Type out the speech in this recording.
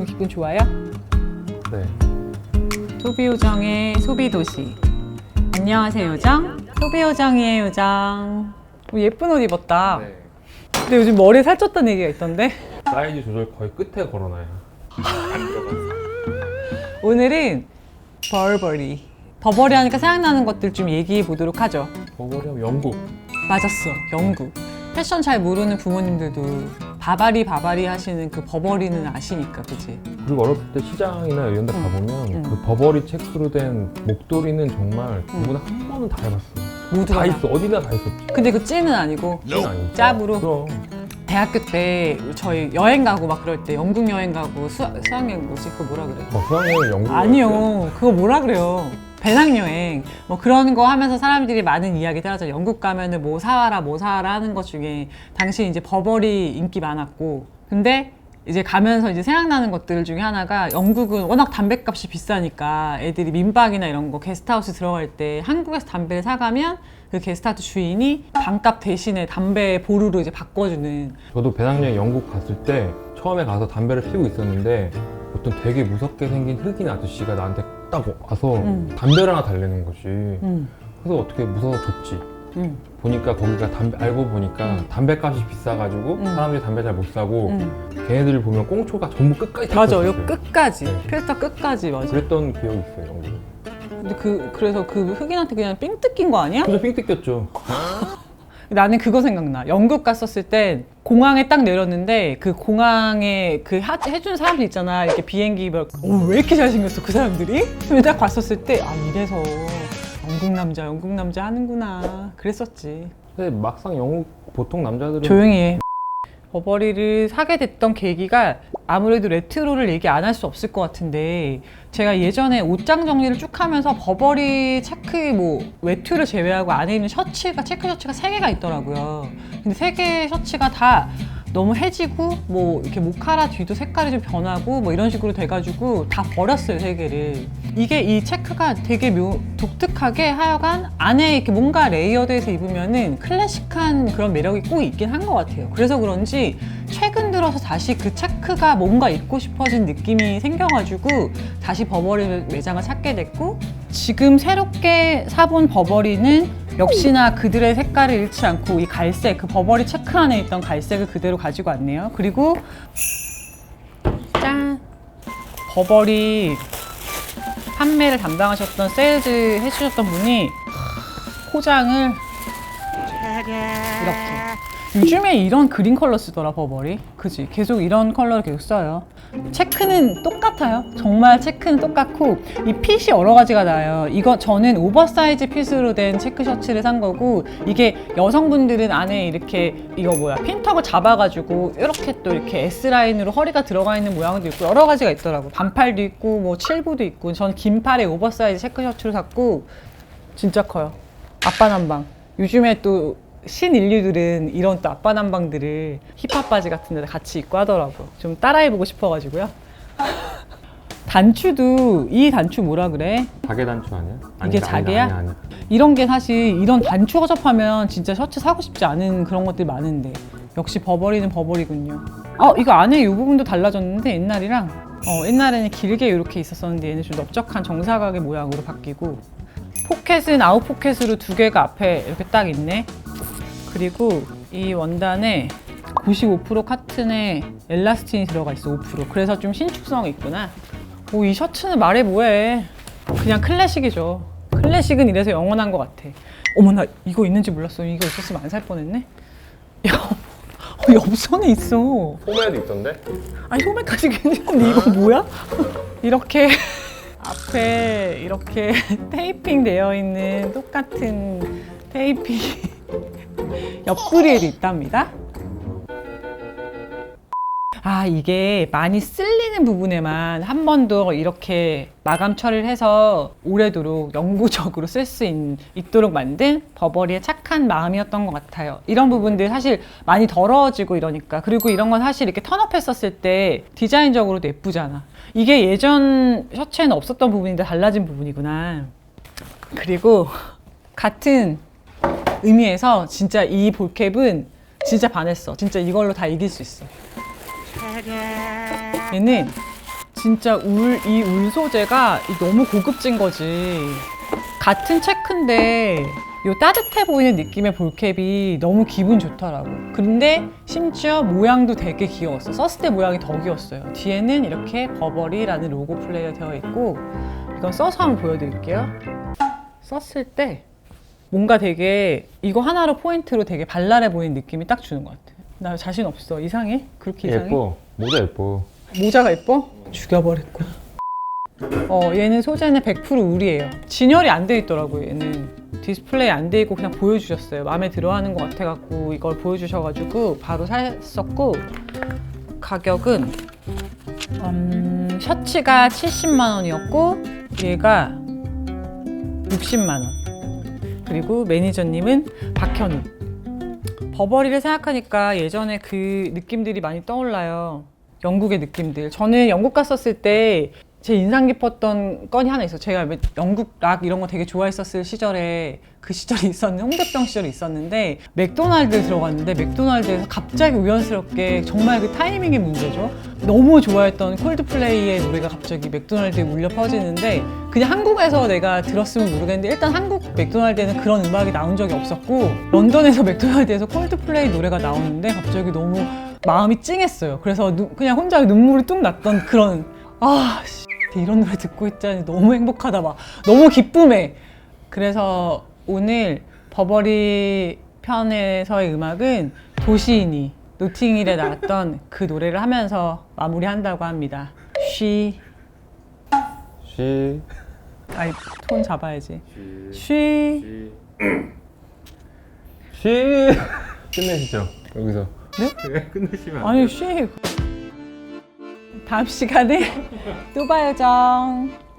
너무 기분 좋아요? 네. 소비 요정의 소비 도시. 안녕하세요, 요정. 소비 요정이에요, 요정. 오, 예쁜 옷 입었다. 네. 근데 요즘 머리 살쪘다는 얘기가 있던데? 사이즈 조절 거의 끝에 걸어놔요. 오늘은 버버리. 버버리 하니까 생각나는 것들 좀 얘기해 보도록 하죠. 버버리하면 영국. 맞았어, 영국. 패션 잘 모르는 부모님들도 바바리 바바리 하시는 그 버버리는 아시니까, 그치? 그리고 어렸을 때 시장이나 이런 데 가보면 응. 그 버버리 체크로 된 목도리는 정말 누구나 한 번은 다 해봤어. 모두가 다 다. 있어. 어디나 다 있었지. 근데 그 찐은 아니고 그건 아니고. 짭으로? 그럼. 대학교 때 저희 여행 가고 막 그럴 때 영국 여행 가고 수, 수학여행 뭐지? 그거 뭐라 그래? 어, 수학여행 영국. 아니요. 그거 뭐라 그래요? 배낭여행 뭐 그런 거 하면서 사람들이 많은 이야기 들었죠. 영국 가면은 뭐 사와라 뭐 사와라 하는 것 중에 당시 이제 버버리 인기 많았고 근데 이제 가면서 이제 생각나는 것들 중에 하나가 영국은 워낙 담배값이 비싸니까 애들이 민박이나 이런 거 게스트하우스 들어갈 때 한국에서 담배를 사가면 그 게스트하우스 주인이 반값 대신에 담배 보루로 이제 바꿔주는 저도 배낭여행 영국 갔을 때 처음에 가서 담배를 피우고 있었는데 어떤 되게 무섭게 생긴 흑인 아저씨가 나한테 딱 와서 음. 담배를 하나 달래는 거지. 음, 그래서 어떻게 무서워서 줬지. 음, 보니까 거기가 담배 알고 보니까 음. 담배값이 비싸가지고 음. 사람들이 담배 잘 못 사고 음. 걔네들 보면 꽁초가 전부 끝까지 다 맞아, 요. 끝까지 네. 필터 끝까지 맞아. 그랬던 기억이 있어요. 근데 그 그래서 그 흑인한테 그냥 삥 뜯긴 거 아니야? 그래서 삥 뜯겼죠. 나는 그거 생각나. 영국 갔었을 때 공항에 딱 내렸는데 그 공항에 그 하- 해준 사람들 있잖아. 이렇게 비행기 막, 오, 왜 이렇게 잘생겼어 그 사람들이? 근데 딱 봤었을 때 아 이래서 영국 남자, 영국 남자 하는구나. 그랬었지. 근데 막상 영국 보통 남자들은 조용히 해. 버버리를 사게 됐던 계기가 아무래도 레트로를 얘기 안 할 수 없을 것 같은데 제가 예전에 옷장 정리를 쭉 하면서 버버리 체크 뭐 외투를 제외하고 안에 있는 셔츠가 체크 셔츠가 세 개가 있더라고요. 근데 세 개의 셔츠가 다 너무 해지고 뭐 이렇게 모카라 뒤도 색깔이 좀 변하고 뭐 이런 식으로 돼가지고 다 버렸어요 세 개를. 이게 이 체크가 되게 묘, 독특하게 하여간 안에 이렇게 뭔가 레이어드해서 입으면은 클래식한 그런 매력이 꼭 있긴 한 것 같아요. 그래서 그런지 최근 들어서 다시 그 체크가 뭔가 입고 싶어진 느낌이 생겨가지고 다시 버버리 매장을 찾게 됐고 지금 새롭게 사본 버버리는 역시나 그들의 색깔을 잃지 않고 이 갈색, 그 버버리 체크 안에 있던 갈색을 그대로 가지고 왔네요. 그리고 짠! 버버리 판매를 담당하셨던 세일즈 해주셨던 분이 포장을 이렇게 요즘에 이런 그린 컬러 쓰더라 버버리. 그지? 계속 이런 컬러를 계속 써요. 체크는 똑같아요. 정말 체크는 똑같고 이 핏이 여러 가지가 나요. 이거 저는 오버사이즈 핏으로 된 체크 셔츠를 산 거고 이게 여성분들은 안에 이렇게 이거 뭐야 핀턱을 잡아가지고 이렇게 또 이렇게 S라인으로 허리가 들어가 있는 모양도 있고 여러 가지가 있더라고. 반팔도 있고 뭐 칠부도 있고. 전 긴팔에 오버사이즈 체크 셔츠를 샀고 진짜 커요. 아빠 난방. 요즘에 또 신인류들은 이런 또 아빠 난방들을 힙합 바지 같은 데 같이 입고 하더라고. 좀 따라해보고 싶어가지고요. 단추도 이 단추 뭐라 그래? 자개 단추 아니야? 이게 자개야? 아니, 아니. 이런 게 사실 이런 단추 허접하면 진짜 셔츠 사고 싶지 않은 그런 것들이 많은데 역시 버버리는 버버리군요. 아 이거 안에 이 부분도 달라졌는데 옛날이랑 어, 옛날에는 길게 이렇게 있었었는데 얘는 좀 넓적한 정사각의 모양으로 바뀌고 포켓은 아웃 포켓으로 두 개가 앞에 이렇게 딱 있네. 그리고 이 원단에 95% 카튼에 엘라스틴이 들어가 있어 5%. 그래서 좀 신축성이 있구나. 오 이 셔츠는 말해 뭐해. 그냥 클래식이죠. 클래식은 이래서 영원한 것 같아. 어머 나 이거 있는지 몰랐어. 이거 있었으면 안 살 뻔했네. 야, 어, 옆선에 있어. 소매도 있던데? 아니 소매까지 괜찮은데 이거 뭐야? 이렇게 앞에 이렇게 테이핑 되어 있는 똑같은 테이핑 옆구리에도 있답니다. 아 이게 많이 쓸리는 부분에만 한 번 더 이렇게 마감 처리를 해서 오래도록 영구적으로 쓸 수 있도록 만든 버버리의 착한 마음이었던 것 같아요. 이런 부분들 사실 많이 더러워지고 이러니까 그리고 이런 건 사실 이렇게 턴업했었을 때 디자인적으로도 예쁘잖아. 이게 예전 셔츠에는 없었던 부분인데 달라진 부분이구나. 그리고 같은 의미에서 진짜 이 볼캡은 진짜 반했어. 진짜 이걸로 다 이길 수 있어. 얘는 진짜 울, 이 울 소재가 이 너무 고급진 거지. 같은 체크인데 요 따뜻해 보이는 느낌의 볼캡이 너무 기분 좋더라고. 근데 심지어 모양도 되게 귀여웠어. 썼을 때 모양이 더 귀여웠어요. 뒤에는 이렇게 버버리라는 로고 플레이가 되어 있고 이건 써서 한번 보여드릴게요. 썼을 때 뭔가 되게 이거 하나로 포인트로 되게 발랄해 보이는 느낌이 딱 주는 것 같아. 나 자신 없어. 이상해? 그렇게 이상해? 예뻐. 모자 예뻐. 모자가 예뻐? 죽여버렸고. 어, 얘는 소재는 100% 울이에요. 진열이 안 돼 있더라고요, 얘는. 디스플레이 안 돼 있고 그냥 보여주셨어요. 마음에 들어 하는 것 같아갖고 이걸 보여주셔가지고 바로 샀었고, 가격은, 음, 셔츠가 70만 원이었고, 얘가 60만 원. 그리고 매니저님은 박현우. 버버리를 생각하니까 예전에 그 느낌들이 많이 떠올라요. 영국의 느낌들. 저는 영국 갔었을 때 제 인상 깊었던 건이 하나 있어요. 제가 왜 영국 락 이런 거 되게 좋아했었을 시절에 그 시절이 있었는데 홍대병 시절이 있었는데 맥도날드 들어갔는데 맥도날드에서 갑자기 우연스럽게 정말 그 타이밍의 문제죠. 너무 좋아했던 콜드플레이의 노래가 갑자기 맥도날드에 울려 퍼지는데 그냥 한국에서 내가 들었으면 모르겠는데 일단 한국 맥도날드에는 그런 음악이 나온 적이 없었고 런던에서 맥도날드에서 콜드플레이 노래가 나오는데 갑자기 너무 마음이 찡했어요. 그래서 누- 그냥 혼자 눈물이 뚝 났던 그런 아 씨, 이런 노래 듣고 있자니 너무 행복하다 막 너무 기쁨해. 그래서 오늘 버버리 편에서의 음악은 도시인이 노팅힐에 나왔던 그 노래를 하면서 마무리한다고 합니다. 쉬 쉬. 아이 톤 잡아야지. 쉬 쉬. 끝내시죠. 여기서. 네? 끝내시면 안 아니 쉬 다음 시간에 또 봐요 정.